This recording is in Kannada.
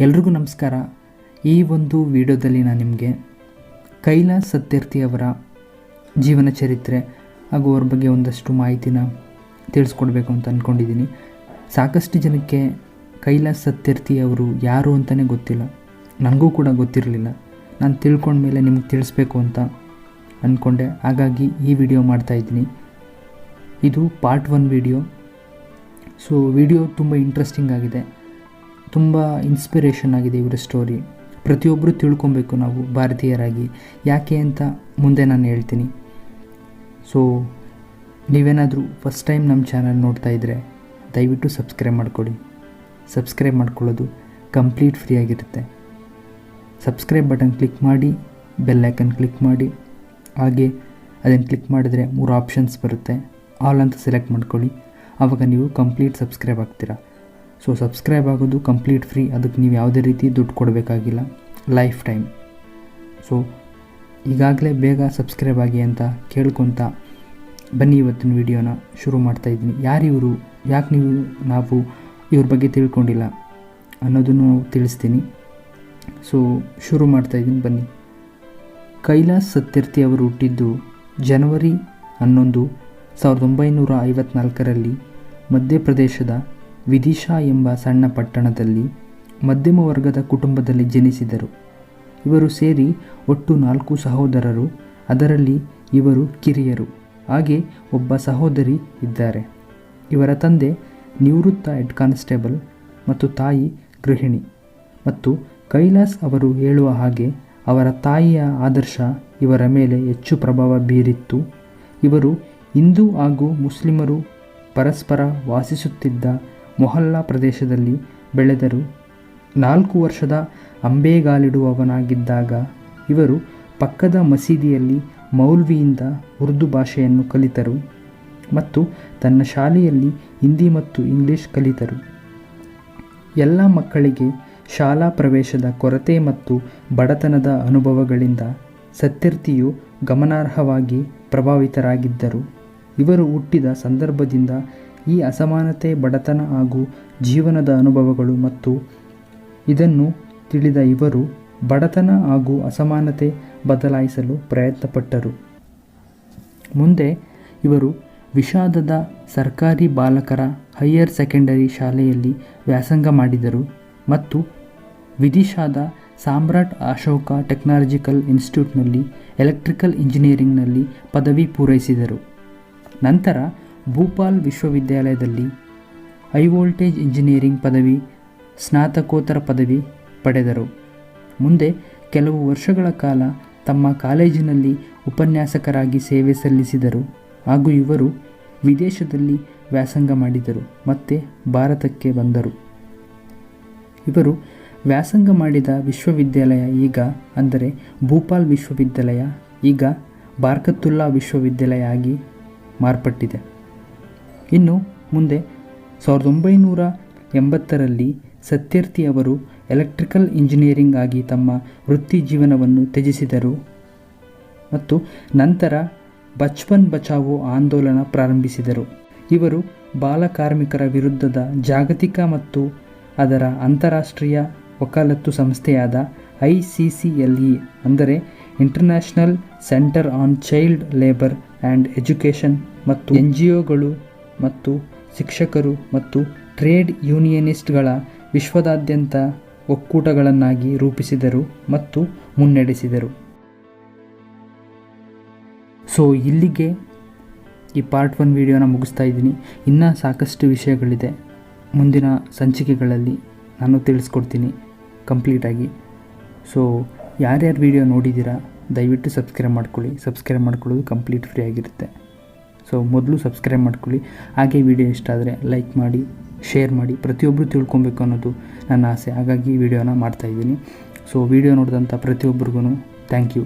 ಎಲ್ರಿಗೂ ನಮಸ್ಕಾರ. ಈ ಒಂದು ವಿಡಿಯೋದಲ್ಲಿ ನಾನು ನಿಮಗೆ ಕೈಲಾಸ್ ಸತ್ಯರ್ಥಿ ಅವರ ಜೀವನ ಚರಿತ್ರೆ ಹಾಗೂ ಅವ್ರ ಬಗ್ಗೆ ಒಂದಷ್ಟು ಮಾಹಿತಿನ ತಿಳಿಸ್ಕೊಡ್ಬೇಕು ಅಂತ ಅಂದ್ಕೊಂಡಿದ್ದೀನಿ ಸಾಕಷ್ಟು ಜನಕ್ಕೆ ಕೈಲಾಸ್ ಸತ್ಯರ್ಥಿ ಅವರು ಯಾರು ಅಂತಲೇ ಗೊತ್ತಿಲ್ಲ. ನನಗೂ ಕೂಡ ಗೊತ್ತಿರಲಿಲ್ಲ. ನಾನು ತಿಳ್ಕೊಂಡ ಮೇಲೆ ನಿಮ್ಗೆ ತಿಳಿಸ್ಬೇಕು ಅಂತ ಅಂದ್ಕೊಂಡೆ ಹಾಗಾಗಿ ಈ ವಿಡಿಯೋ ಮಾಡ್ತಾಯಿದ್ದೀನಿ ಇದು part one video so video ತುಂಬ ಇಂಟ್ರೆಸ್ಟಿಂಗ್ ಆಗಿದೆ. ತುಂಬ ಇನ್ಸ್ಪಿರೇಷನ್ ಆಗಿದೆ ಇವರ ಸ್ಟೋರಿ ಪ್ರತಿಯೊಬ್ಬರು ತಿಳ್ಕೊಬೇಕು ನಾವು ಭಾರತೀಯರಾಗಿ. ಯಾಕೆ ಅಂತ ಮುಂದೆ ನಾನು ಹೇಳ್ತೀನಿ. ಸೊ ನೀವೇನಾದರೂ ಫಸ್ಟ್ ಟೈಮ್ ನಮ್ಮ ಚಾನಲ್ ನೋಡ್ತಾ ಇದ್ದರೆ ದಯವಿಟ್ಟು ಸಬ್ಸ್ಕ್ರೈಬ್ ಮಾಡ್ಕೊಳ್ಳಿ. ಸಬ್ಸ್ಕ್ರೈಬ್ ಮಾಡ್ಕೊಳ್ಳೋದು ಕಂಪ್ಲೀಟ್ ಫ್ರೀ ಆಗಿರುತ್ತೆ. ಸಬ್ಸ್ಕ್ರೈಬ್ ಬಟನ್ ಕ್ಲಿಕ್ ಮಾಡಿ ಬೆಲ್ ಐಕನ್ ಕ್ಲಿಕ್ ಮಾಡಿ. ಹಾಗೆ ಅದನ್ನು ಕ್ಲಿಕ್ ಮಾಡಿದ್ರೆ ಮೂರು ಆಪ್ಷನ್ಸ್ ಬರುತ್ತೆ. ಆಲ್ ಅಂತ ಸೆಲೆಕ್ಟ್ ಮಾಡ್ಕೊಳ್ಳಿ. ಆವಾಗ ನೀವು ಕಂಪ್ಲೀಟ್ ಸಬ್ಸ್ಕ್ರೈಬ್ ಆಗ್ತೀರಾ. ಸೊ ಸಬ್ಸ್ಕ್ರೈಬ್ ಆಗೋದು ಕಂಪ್ಲೀಟ್ ಫ್ರೀ ಅದಕ್ಕೆ ನೀವು ಯಾವುದೇ ರೀತಿ ದುಡ್ಡು ಕೊಡಬೇಕಾಗಿಲ್ಲ. ಲೈಫ್ ಟೈಮ್ ಸೊ ಈಗಾಗಲೇ ಬೇಗ ಸಬ್ಸ್ಕ್ರೈಬ್ ಆಗಿ ಅಂತ ಕೇಳ್ಕೊತ ಬನ್ನಿ ಇವತ್ತಿನ ವಿಡಿಯೋನ ಶುರು ಮಾಡ್ತಾಯಿದ್ದೀನಿ ಯಾರು ಇವರು? ಯಾಕೆ ನೀವು, ನಾವು ಇವ್ರ ಬಗ್ಗೆ ತಿಳ್ಕೊಂಡಿಲ್ಲ ಅನ್ನೋದನ್ನು ತಿಳಿಸ್ತೀನಿ. ಸೊ ಶುರು ಮಾಡ್ತಾಯಿದ್ದೀನಿ ಬನ್ನಿ. ಕೈಲಾಸ್ ಸತ್ಯರ್ಥಿ ಅವರು ಹುಟ್ಟಿದ್ದು ಜನವರಿ ಹನ್ನೊಂದು ಸಾವಿರದ ಒಂಬೈನೂರ ಐವತ್ನಾಲ್ಕರಲ್ಲಿ ಮಧ್ಯಪ್ರದೇಶದ ವಿದಿಶಾ ಎಂಬ ಸಣ್ಣ ಪಟ್ಟಣದಲ್ಲಿ ಮಧ್ಯಮ ವರ್ಗದ ಕುಟುಂಬದಲ್ಲಿ ಜನಿಸಿದರು. ಇವರು ಸೇರಿ ಒಟ್ಟು ನಾಲ್ಕು ಸಹೋದರರು, ಅದರಲ್ಲಿ ಇವರು ಕಿರಿಯರು. ಹಾಗೆ ಒಬ್ಬ ಸಹೋದರಿ ಇದ್ದಾರೆ. ಇವರ ತಂದೆ ನಿವೃತ್ತ ಹೆಡ್ ಕಾನ್ಸ್ಟೇಬಲ್ ಮತ್ತು ತಾಯಿ ಗೃಹಿಣಿ. ಮತ್ತು ಕೈಲಾಸ್ ಅವರು ಹೇಳುವ ಹಾಗೆ ಅವರ ತಾಯಿಯ ಆದರ್ಶ ಇವರ ಮೇಲೆ ಹೆಚ್ಚು ಪ್ರಭಾವ ಬೀರಿತ್ತು. ಇವರು ಹಿಂದೂ ಹಾಗೂ ಮುಸ್ಲಿಮರು ಪರಸ್ಪರ ವಾಸಿಸುತ್ತಿದ್ದ ಮೊಹಲ್ಲಾ ಪ್ರದೇಶದಲ್ಲಿ ಬೆಳೆದರು ನಾಲ್ಕು ವರ್ಷದ ಅಂಬೆಗಾಲಿಡುವವನಾಗಿದ್ದಾಗ ಇವರು ಪಕ್ಕದ ಮಸೀದಿಯಲ್ಲಿ ಮೌಲ್ವಿಯಿಂದ ಉರ್ದು ಭಾಷೆಯನ್ನು ಕಲಿತರು ಮತ್ತು ತನ್ನ ಶಾಲೆಯಲ್ಲಿ ಹಿಂದಿ ಮತ್ತು ಇಂಗ್ಲಿಷ್ ಕಲಿತರು. ಎಲ್ಲ ಮಕ್ಕಳಿಗೆ ಶಾಲಾ ಪ್ರವೇಶದ ಕೊರತೆ ಮತ್ತು ಬಡತನದ ಅನುಭವಗಳಿಂದ ಸತ್ಯರ್ಥಿಯು ಗಮನಾರ್ಹವಾಗಿ ಪ್ರಭಾವಿತರಾಗಿದ್ದರು. ಇವರು ಹುಟ್ಟಿದ ಸಂದರ್ಭದಿಂದ ಈ ಅಸಮಾನತೆ, ಬಡತನ ಹಾಗೂ ಜೀವನದ ಅನುಭವಗಳು ಮತ್ತು ಇದನ್ನು ತಿಳಿದ ಇವರು ಬಡತನ ಹಾಗೂ ಅಸಮಾನತೆ ಬದಲಾಯಿಸಲು ಪ್ರಯತ್ನಪಟ್ಟರು. ಮುಂದೆ ಇವರು ವಿಷಾದದ ಸರ್ಕಾರಿ ಬಾಲಕರ ಹೈಯರ್ ಸೆಕೆಂಡರಿ ಶಾಲೆಯಲ್ಲಿ ವ್ಯಾಸಂಗ ಮಾಡಿದರು ಮತ್ತು ವಿದಿಶಾದ ಸಾಮ್ರಾಟ್ ಅಶೋಕ ಟೆಕ್ನಾಲಜಿಕಲ್ ಇನ್ಸ್ಟಿಟ್ಯೂಟ್ನಲ್ಲಿ ಎಲೆಕ್ಟ್ರಿಕಲ್ ಇಂಜಿನಿಯರಿಂಗ್ನಲ್ಲಿ ಪದವಿ ಪೂರೈಸಿದರು. ನಂತರ ಭೂಪಾಲ್ ವಿಶ್ವವಿದ್ಯಾಲಯದಲ್ಲಿ ಹೈ ವೋಲ್ಟೇಜ್ ಇಂಜಿನಿಯರಿಂಗ್ ಪದವಿ, ಸ್ನಾತಕೋತ್ತರ ಪದವಿ ಪಡೆದರು. ಮುಂದೆ ಕೆಲವು ವರ್ಷಗಳ ಕಾಲ ತಮ್ಮ ಕಾಲೇಜಿನಲ್ಲಿ ಉಪನ್ಯಾಸಕರಾಗಿ ಸೇವೆ ಸಲ್ಲಿಸಿದರು. ಹಾಗೂ ಇವರು ವಿದೇಶದಲ್ಲಿ ವ್ಯಾಸಂಗ ಮಾಡಿದರು ಮತ್ತು ಭಾರತಕ್ಕೆ ಬಂದರು. ಇವರು ವ್ಯಾಸಂಗ ಮಾಡಿದ ವಿಶ್ವವಿದ್ಯಾಲಯ ಈಗ ಅಂದರೆ ಭೂಪಾಲ್ ವಿಶ್ವವಿದ್ಯಾಲಯ, ಈಗ ಬಾರ್ಕತುಲ್ಲಾ ವಿಶ್ವವಿದ್ಯಾಲಯ ಆಗಿ ಮಾರ್ಪಟ್ಟಿದೆ. ಇನ್ನು ಮುಂದೆ ಸಾವಿರದ ಒಂಬೈನೂರ ಎಂಬತ್ತರಲ್ಲಿ ಸತ್ಯರ್ಥಿ ಅವರು ಎಲೆಕ್ಟ್ರಿಕಲ್ ಇಂಜಿನಿಯರಿಂಗ್ ಆಗಿ ತಮ್ಮ ವೃತ್ತಿ ಜೀವನವನ್ನು ತ್ಯಜಿಸಿದರು ಮತ್ತು ನಂತರ ಬಚ್ಪನ್ ಬಚಾವೋ ಆಂದೋಲನ ಪ್ರಾರಂಭಿಸಿದರು. ಇವರು ಬಾಲ ಕಾರ್ಮಿಕರ ವಿರುದ್ಧದ ಜಾಗತಿಕ ಮತ್ತು ಅದರ ಅಂತಾರಾಷ್ಟ್ರೀಯ ವಕಾಲತ್ತು ಸಂಸ್ಥೆಯಾದ I C C L E, ಅಂದರೆ international centre on child labour and education ಮತ್ತು ಎನ್ ಜಿ ಒಗಳು ಮತ್ತು ಶಿಕ್ಷಕರು ಮತ್ತು ಟ್ರೇಡ್ ಯೂನಿಯನಿಸ್ಟ್ಗಳ ವಿಶ್ವದಾದ್ಯಂತ ಒಕ್ಕೂಟಗಳನ್ನಾಗಿ ರೂಪಿಸಿದರು ಮತ್ತು ಮುನ್ನಡೆಸಿದರು. ಸೊ, ಇಲ್ಲಿಗೆ ಈ ಪಾರ್ಟ್ ಒನ್ ವಿಡಿಯೋನ ಮುಗಿಸ್ತಾ ಇದ್ದೀನಿ. ಇನ್ನೂ ಸಾಕಷ್ಟು ವಿಷಯಗಳಿದೆ. ಮುಂದಿನ ಸಂಚಿಕೆಗಳಲ್ಲಿ ನಾನು ತಿಳಿಸ್ಕೊಡ್ತೀನಿ ಕಂಪ್ಲೀಟಾಗಿ. ಸೊ, ಯಾರ್ಯಾರು ವಿಡಿಯೋ ನೋಡಿದ್ದೀರಾ, ದಯವಿಟ್ಟು ಸಬ್ಸ್ಕ್ರೈಬ್ ಮಾಡ್ಕೊಳ್ಳಿ. ಸಬ್ಸ್ಕ್ರೈಬ್ ಮಾಡ್ಕೊಳ್ಳೋದು ಕಂಪ್ಲೀಟ್ ಫ್ರೀ ಆಗಿರುತ್ತೆ. ಸೊ ಮೊದಲು ಸಬ್ಸ್ಕ್ರೈಬ್ ಮಾಡ್ಕೊಳ್ಳಿ. ಹಾಗೆ ವಿಡಿಯೋ ಇಷ್ಟ ಆದರೆ ಲೈಕ್ ಮಾಡಿ ಶೇರ್ ಮಾಡಿ ಪ್ರತಿಯೊಬ್ಬರು ತಿಳ್ಕೊಬೇಕು ಅನ್ನೋದು ನನ್ನ ಆಸೆ. ಹಾಗಾಗಿ ವಿಡಿಯೋನ ಮಾಡ್ತಾಯಿದ್ದೀನಿ ಸೊ ವಿಡಿಯೋ ನೋಡಿದಂಥ ಪ್ರತಿಯೊಬ್ಬರಿಗೂ ಥ್ಯಾಂಕ್ ಯು